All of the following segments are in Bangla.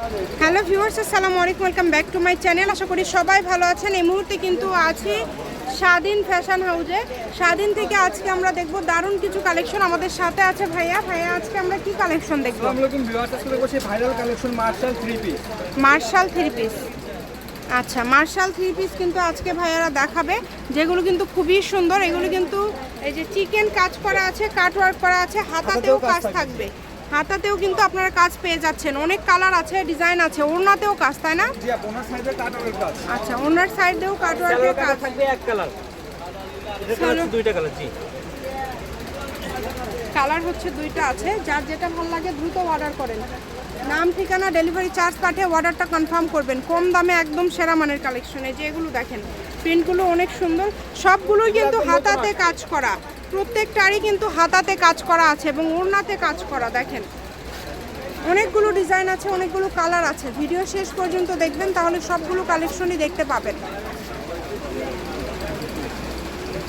হ্যালো ভিউয়ার্স আসসালামু আলাইকুম welcome back to my channel. আশা করি সবাই ভালো আছেন। এই মুহূর্তে কিন্তু আছি স্বাধীন ফ্যাশন হাউজে। স্বাধীন থেকে আজকে আমরা দেখব দারুণ কিছু কালেকশন আমাদের সাথে আছে ভাইয়া। ভাইয়া আজকে আমরা কি কালেকশন দেখব? Viral collection marshal three piece marshal three piece আচ্ছা মার্শাল থ্রি পিস কিন্তু আজকে ভাইয়ারা দেখাবে। যেগুলো কিন্তু খুবই সুন্দর এগুলো কিন্তু এই যে চিকেন কাজ করা আছে কাট ওয়ার্ক করা আছে হাতাতেও কাজ থাকবে। হাতাতেও কিন্তু আপনারা কাজ পেয়ে যাচ্ছেন। অনেক কালার আছে ডিজাইন আছে। ওড়নাতেও কাজ তাই না? আচ্ছা ওনার সাইডেও কাট কালার কাজ। থাকবে এক কালার হচ্ছে দুইটা কালার জি। কালার হচ্ছে দুইটা আছে। যার যেটা ভালো লাগে দ্রুত অর্ডার করেন। নাম ঠিকানা ডেলিভারি চার্জ পাঠিয়ে অর্ডারটা কনফার্ম করবেন। কম দামে একদম সেরা মানের কালেকশনে যে এগুলো দেখেন প্রিন্টগুলো অনেক সুন্দর। সবগুলোই কিন্তু হাতাতে কাজ করা। প্রত্যেকটারই কিন্তু হাতাতে কাজ করা আছে এবং ওড়নাতে কাজ করা দেখেন। অনেকগুলো ডিজাইন আছে অনেকগুলো কালার আছে। ভিডিও শেষ পর্যন্ত দেখবেন তাহলে সবগুলো কালেকশনই দেখতে পাবেন।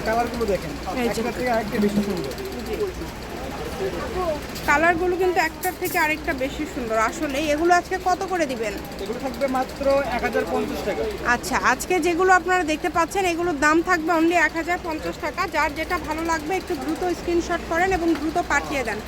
কালারগুলো দেখেন। একটা থেকে আরেকটা বেশি সুন্দর। কালারগুলো কিন্তু একটার থেকে আরেকটা বেশি সুন্দর। আসলে এগুলো আজকে কত করে দিবেন? এগুলো থাকবে মাত্র এক হাজার পঞ্চাশ টাকা। আচ্ছা আজকে যেগুলো আপনারা দেখতে পাচ্ছেন এগুলোর দাম থাকবে অনলি এক হাজার পঞ্চাশ টাকা। যার যেটা ভালো লাগবে একটু দ্রুত স্ক্রিনশট করেন এবং দ্রুত পাঠিয়ে দেন।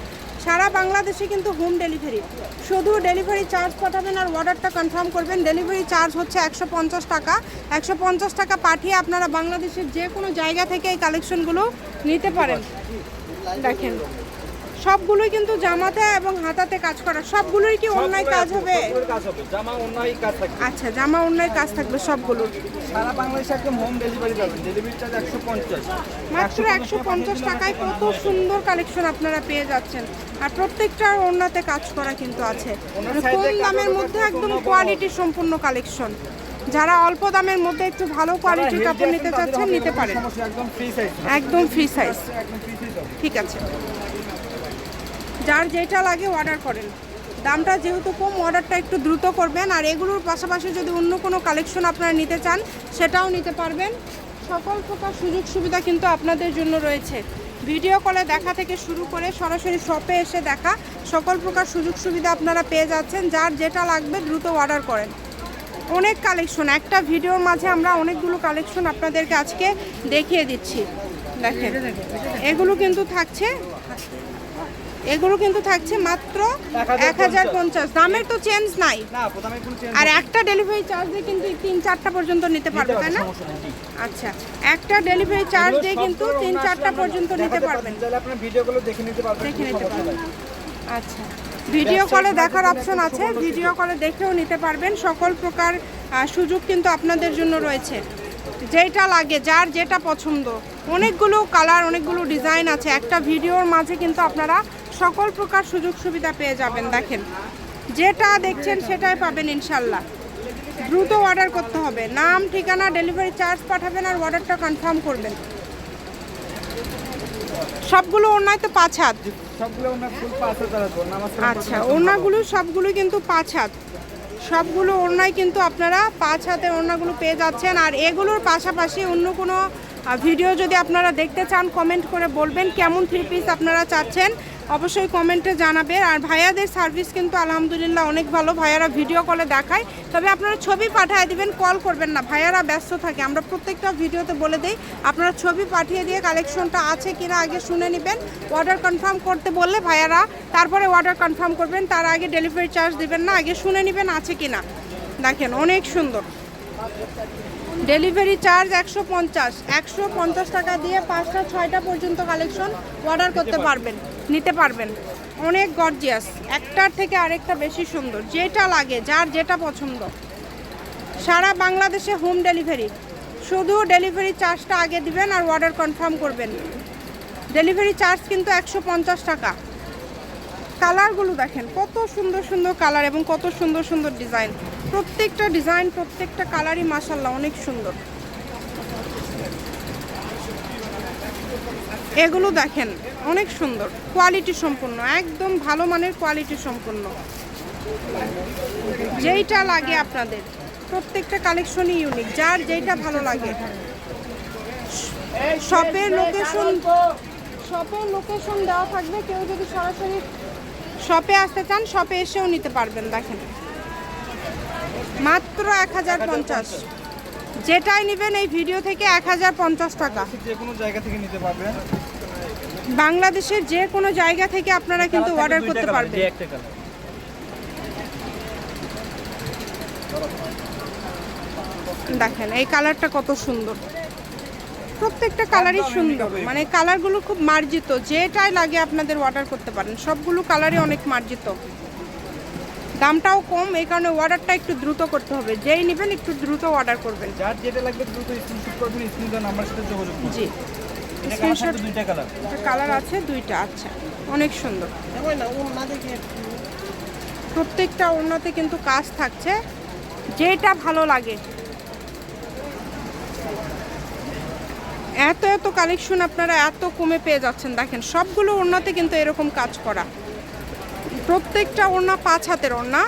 সারা বাংলাদেশে কিন্তু হোম ডেলিভারি শুধু ডেলিভারি চার্জ পাঠাবেন আর অর্ডারটা কনফার্ম করবেন। ডেলিভারি চার্জ হচ্ছে একশো পঞ্চাশ টাকা। একশো পঞ্চাশ টাকা পাঠিয়ে আপনারা বাংলাদেশের যে কোনো জায়গা থেকে এই কালেকশনগুলো নিতে পারেন। দেখেন। সবগুলোই কিন্তু জামাতে এবং হাতাতে কাজ করা। সবগুলোই কি অন্যায় কাজ হবে? জামা অন্যায় কাজ থাকবে। আচ্ছা জামা অন্যায় কাজ থাকবে সবগুলোর। সারা বাংলাদেশে একদম হোম ডেলিভারি পাবেন। ডেলিভারি চার্জ একশো পঞ্চাশ। মাত্র একশো পঞ্চাশ টাকায় কত সুন্দর কালেকশন আপনারা পেয়ে যাচ্ছেন। আর প্রত্যেকটার ওড়নাতে কাজ করা কিন্তু আছে। মানে কম দামের মধ্যে একদম কোয়ালিটি সম্পূর্ণ কালেকশন যারা অল্প দামের মধ্যে একটু ভালো কোয়ালিটির কাপড় নিতে চাচ্ছেন নিতে পারেন। একদম ফ্রি সাইজ একদম ফ্রি সাইজ ঠিক আছে। যার যেটা লাগে অর্ডার করেন। দামটা যেহেতু কম অর্ডারটা একটু দ্রুত করবেন। আর এগুলোর পাশাপাশি যদি অন্য কোনো কালেকশন আপনারা নিতে চান, সেটাও নিতে পারবেন। সকল প্রকার সুযোগ সুবিধা কিন্তু আপনাদের জন্য রয়েছে। ভিডিও কলে দেখা থেকে শুরু করে সরাসরি শপে এসে দেখা, সকল প্রকার সুযোগ সুবিধা আপনারা পেয়ে যাচ্ছেন, যার যেটা লাগবে দ্রুত অর্ডার করেন। অনেক কালেকশন একটা ভিডিওর মাঝে আমরা অনেকগুলো কালেকশন আপনাদেরকে আজকে দেখিয়ে দিচ্ছি। দেখেন, এগুলো কিন্তু থাকছে এগুলো কিন্তু থাকছে মাত্র এক হাজার পঞ্চাশ। দামের তো চেঞ্জ নাই। আর একটা ডেলিভারি চার্জ দিয়ে কিন্তু তিন চারটা পর্যন্ত নিতে পারবে তাই না। আচ্ছা একটা ডেলিভারি চার্জ দিয়ে কিন্তু তিন চারটা পর্যন্ত নিতে পারবেন। দেখে নিতে পারবেন। আচ্ছা ভিডিও কলে দেখার অপশন আছে। ভিডিও কলে দেখেও নিতে পারবেন। সকল প্রকার সুযোগ কিন্তু আপনাদের জন্য রয়েছে। যেটা লাগে যার যেটা পছন্দ। অনেকগুলো কালার অনেকগুলো ডিজাইন আছে। একটা ভিডিওর মাঝে কিন্তু আপনারা সকল প্রকার সুযোগ সুবিধা পেয়ে যাবেন দেখেন। যেটা দেখছেন সেটাই পাবেন ইনশাল্লাহ। দ্রুত অর্ডার করতে হবে। নাম ঠিকানা ডেলিভারি চার্জ পাঠাবেন আর অর্ডারটা কনফার্ম করবেন। সবগুলো অন্যায় তো পাঁচ হাত। আচ্ছা ওড়নাগুলো সবগুলো কিন্তু পাঁচ হাত। সবগুলো ওড়নায় কিন্তু আপনারা পাঁচ হাতে ওড়নাগুলো পেয়ে যাচ্ছেন। আর এগুলোর পাশাপাশি অন্য কোনো ভিডিও যদি আপনারা দেখতে চান কমেন্ট করে বলবেন কেমন থ্রি পিস আপনারা চাচ্ছেন। অবশ্যই কমেন্টে জানাবেন আর ভাইয়াদের সার্ভিস কিন্তু আলহামদুলিল্লাহ অনেক ভালো। ভাইয়ারা ভিডিও কলে দেখায়। তবে আপনারা ছবি পাঠিয়ে দিবেন কল করবেন না। ভাইয়ারা ব্যস্ত থাকে। আমরা প্রত্যেকটা ভিডিওতে বলে দিই, আপনারা ছবি পাঠিয়ে দিয়ে কালেকশনটা আছে কিনা আগে শুনে নেবেন। অর্ডার কনফার্ম করতে বললে ভাইয়ারা তারপরে অর্ডার কনফার্ম করবেন। তার আগে ডেলিভারি চার্জ দিবেন না, আগে শুনে নেবেন আছে কিনা। দেখেন অনেক সুন্দর। ডেলিভারি চার্জ একশো পঞ্চাশ। একশো পঞ্চাশ টাকা দিয়ে পাঁচটা, ছয়টা পর্যন্ত কালেকশন অর্ডার করতে পারবেন, নিতে পারবেন। অনেক গর্জিয়াস একটার থেকে আরেকটা বেশি সুন্দর, যেটা লাগে, যার যেটা পছন্দ। সারা বাংলাদেশে হোম ডেলিভারি শুধু ডেলিভারি চার্জটা আগে দিবেন আর অর্ডার কনফার্ম করবেন। ডেলিভারি চার্জ কিন্তু একশো পঞ্চাশ টাকা। কালারগুলো দেখেন, কত সুন্দর সুন্দর কালার এবং কত সুন্দর সুন্দর ডিজাইন প্রত্যেকটা ডিজাইন প্রত্যেকটা কালারই মাসাল্লাহ অনেক সুন্দর। এগুলো দেখেন, অনেক সুন্দর কোয়ালিটি সম্পূর্ণ, একদম ভালো মানের কোয়ালিটি সম্পূর্ণ। যেইটা লাগে আপনাদের, প্রত্যেকটা কালেকশনই ইউনিক যার যেইটা ভালো লাগে। শপের লোকেশন শপের লোকেশন দেওয়া থাকবে, কেউ যদি সরাসরি শপে আসতে চান শপে এসেও নিতে পারবেন, দেখেন। মাত্র এক হাজার পঞ্চাশ। যেটাই নেবেন এই ভিডিও থেকে এক হাজার পঞ্চাশ টাকা। যে কোনো জায়গা থেকে নিতে পারবেন। বাংলাদেশের যে কোনো জায়গা থেকে আপনারা কিন্তু অর্ডার করতে পারবেন। দেখেন এই কালারটা কত সুন্দর। প্রত্যেকটা কালারই সুন্দর। মানে কালারগুলো খুব মার্জিত। যেটাই লাগে আপনাদের অর্ডার করতে পারেন। সবগুলো কালারই অনেক মার্জিত। দামটাও কম এই কারণে অর্ডারটা একটু দ্রুত করতে হবে। যেই নেবেন একটু দ্রুত অর্ডার করবেন। যার যেটা লাগবে দ্রুত স্ক্রিনশট করবেন স্ক্রিন দেওয়া নাম্বার সাথে যোগাযোগ করবেন জি। এটা স্ক্রিনশট দুইটা কালার কালার আছে দুইটা আচ্ছা। অনেক সুন্দর। প্রত্যেকটা ওড়নাতে কিন্তু কাজ থাকছে। যেটা ভালো লাগে। এত এত কালেকশন আপনারা এত কমে পেয়ে যাচ্ছেন। দেখেন সবগুলো ওড়নাতে কিন্তু এরকম কাজ করা। প্রত্যেকটা ওড়না পাঁচ হাতের ওড়না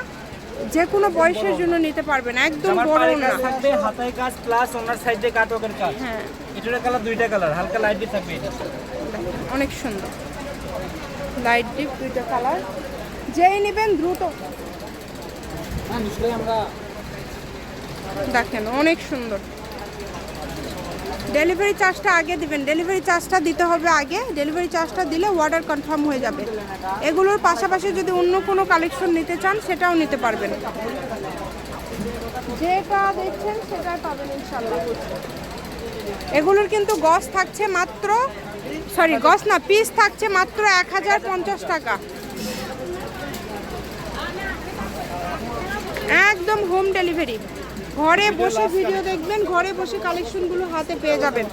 যে কোনো বয়সের জন্য নিতে পারবেন একদম বড় ওড়না। থাকবে হাতায় কাজ প্লাস ওনার সাইডে কাটওয়ার্কের কাজ। হ্যাঁ। এটার কালার দুইটা কালার হালকা লাইট দিয়ে থাকবে এটা। অনেক সুন্দর। লাইট ডিপ দুইটা কালার যেই নেবেন দ্রুত। দেখেন অনেক সুন্দর। ডেলিভারি চার্জটা আগে দিবেন। ডেলিভারি চার্জটা দিতে হবে আগে। ডেলিভারি চার্জটা দিলে অর্ডার কনফার্ম হয়ে যাবে। এগুলোর পাশাপাশি যদি অন্য কোনো কালেকশন নিতে চান, সেটাও নিতে পারবেন। যেটা দেখছেন, সেটাই পাবেন ইনশাল্লাহ এগুলোর কিন্তু গস থাকছে মাত্র সরি গস না পিস থাকছে মাত্র এক হাজার পঞ্চাশ টাকা। একদম হোম ডেলিভারি ঘরে বসে ভিডিও দেখবেন ঘরে বসে কালেকশনগুলো হাতে পেয়ে যাবেন।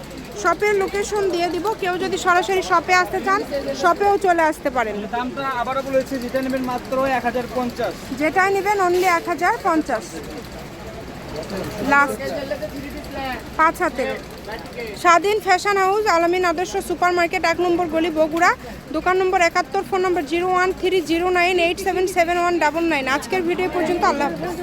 শপের লোকেশন দিয়ে দিব কেউ যদি সরাসরি শপে আসতে চান শপেও চলে আসতে পারেন। দামটা আবারও বলেছি যেটা নেবেন মাত্র এক হাজার পঞ্চাশ। যেটা নেবেন অনলি এক হাজার পঞ্চাশ। লাস্ট পাঁচ হাতে। স্বাধীন ফ্যাশন হাউস আলামিন আদর্শ সুপার মার্কেট এক নম্বর গলি বগুড়া। দোকান নম্বর একাত্তর phone number zero one three zero nine eight seven seven one double nine. আজকের ভিডিও পর্যন্ত আল্লাহ হাফেজ।